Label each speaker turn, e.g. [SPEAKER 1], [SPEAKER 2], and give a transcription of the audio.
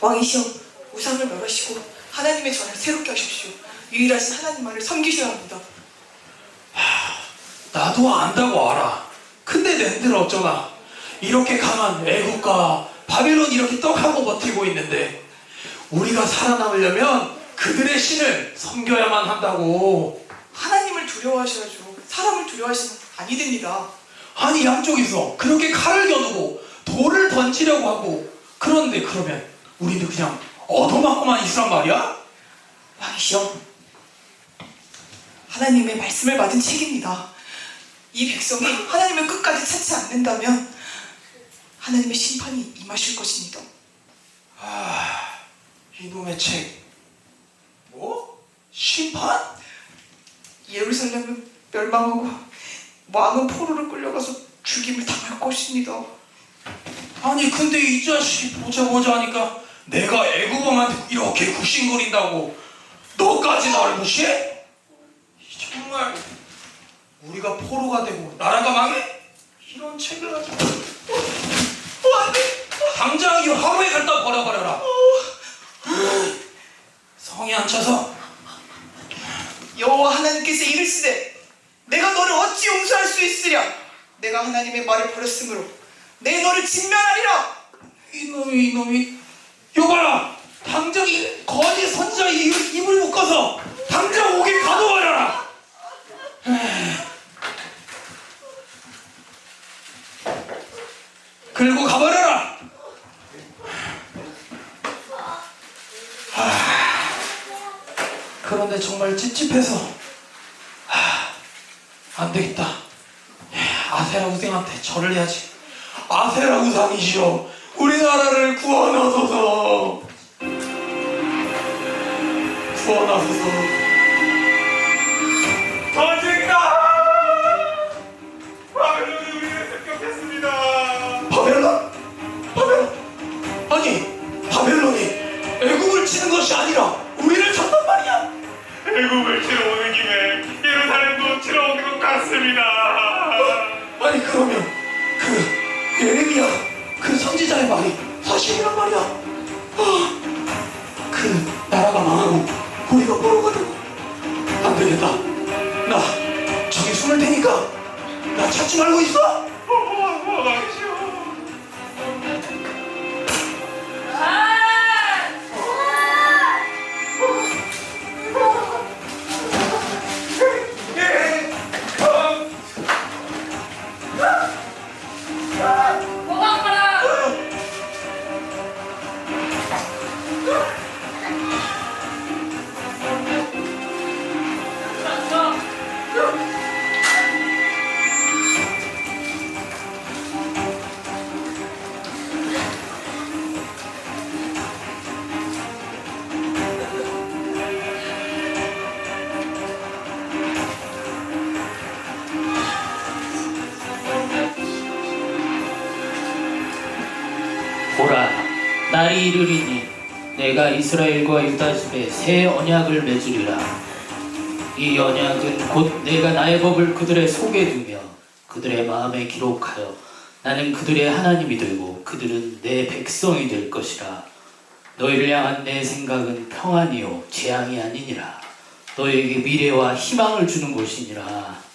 [SPEAKER 1] 왕이시여 우상을 멸하시고 하나님의 전을 새롭게 하십시오. 유일하신 하나님만을 섬기셔야 합니다.
[SPEAKER 2] 나도 안다고 알아. 근데 낸들 어쩌나. 이렇게 강한 애국과 바벨론 이렇게 떡하고 버티고 있는데 우리가 살아남으려면 그들의 신을 섬겨야만 한다고.
[SPEAKER 1] 하나님을 두려워하셔야죠. 사람을 두려워하시면 아니 됩니다.
[SPEAKER 2] 아니 양쪽에서 그렇게 칼을 겨누고 돌을 던지려고 하고 그런데 그러면 우리는 그냥 얻어맞고만 있으란 말이야?
[SPEAKER 1] 왕이시여 하나님의 말씀을 받은 책입니다. 이 백성이 하나님을 끝까지 찾지 않는다면 하나님의 심판이 임하실 것입니다.
[SPEAKER 2] 아, 이놈의 책. 뭐? 심판?
[SPEAKER 1] 예루살렘은 멸망하고 왕은 포로로 끌려가서 죽임을 당할 것입니다.
[SPEAKER 2] 아니 근데 이 자식이 보자 보자 하니까 내가 애국왕한테 이렇게 굽신거린다고 너까지 나를 무시해? 이 정말 우리가 포로가 되고 나라가 망해? 이런 책을 가지고 어, 어, 안 돼! 당장 이 화로에 갖다 버려버려라 성에 안 차서
[SPEAKER 1] 여호와 하나님께서 이르시되 내가 너를 어찌 용서할 수 있으랴 내가 하나님의 말을 버렸으므로 내 너를 진멸하리라
[SPEAKER 2] 이놈이 이놈이 여봐라. 당장 이 거짓 선지자의 입- 입을 묶어서 당장 옥에 가둬버려라. 그리고 가버려라. 하, 그런데 정말 찝찝해서 하, 안 되겠다. 아세라 우생한테 절을 해야지. 아세라 우상이시여 우리나라를 구원하소서 구원하소서 전쟁이다 바벨론이 우리를 습격했습니다 바벨론? 바벨론? 아니 바벨론이 애국을 치는 것이 아니라 우리를 쳤단 말이야
[SPEAKER 3] 애국을 치러 오는 김에 예루살렘도 치러 오는 것 같습니다.
[SPEAKER 2] 아니 그러면 그 그 선지자의 말이 사실이란 말이야. 아, 그 나라가 망하고 우리가 포로가 되고 안 되겠다. 나 저기 숨을 테니까 나 찾지 말고 있어
[SPEAKER 4] 보라, 날이 이르리니 내가 이스라엘과 유다 집에 새 언약을 맺으리라. 이 언약은 곧 내가 나의 법을 그들의 속에 두며 그들의 마음에 기록하여 나는 그들의 하나님이 되고 그들은 내 백성이 될 것이라. 너희를 향한 내 생각은 평안이요 재앙이 아니니라. 너희에게 미래와 희망을 주는 것이니라.